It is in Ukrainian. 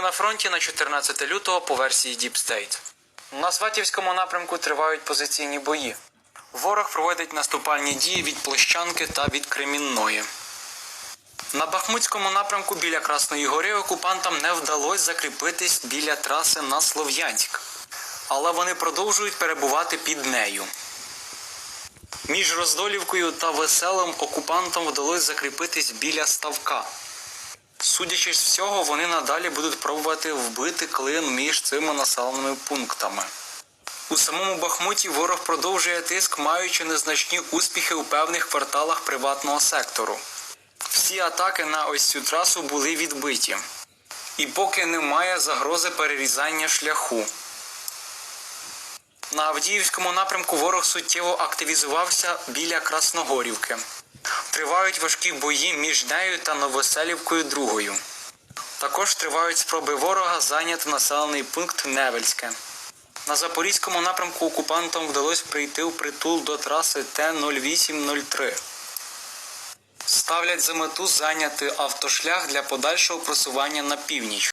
На фронті на 14 лютого по версії Deep State. На Сватівському напрямку тривають позиційні бої. Ворог проводить наступальні дії від Площанки та від Кремінної. На Бахмутському напрямку біля Красної Гори окупантам не вдалося закріпитись біля траси на Слов'янськ, але вони продовжують перебувати під нею. Між Роздолівкою та Веселим окупантам вдалося закріпитись біля ставка. Судячи з всього, вони надалі будуть пробувати вбити клин між цими населеними пунктами. У самому Бахмуті ворог продовжує тиск, маючи незначні успіхи у певних кварталах приватного сектору. Всі атаки на ось цю трасу були відбиті. І поки немає загрози перерізання шляху. На Авдіївському напрямку ворог суттєво активізувався біля Красногорівки. Тривають важкі бої між нею та Новоселівкою другою. Також тривають спроби ворога зайняти населений пункт Невельське. На Запорізькому напрямку окупантам вдалося прийти в притул до траси Т-0803. Ставлять за мету зайняти автошлях для подальшого просування на північ.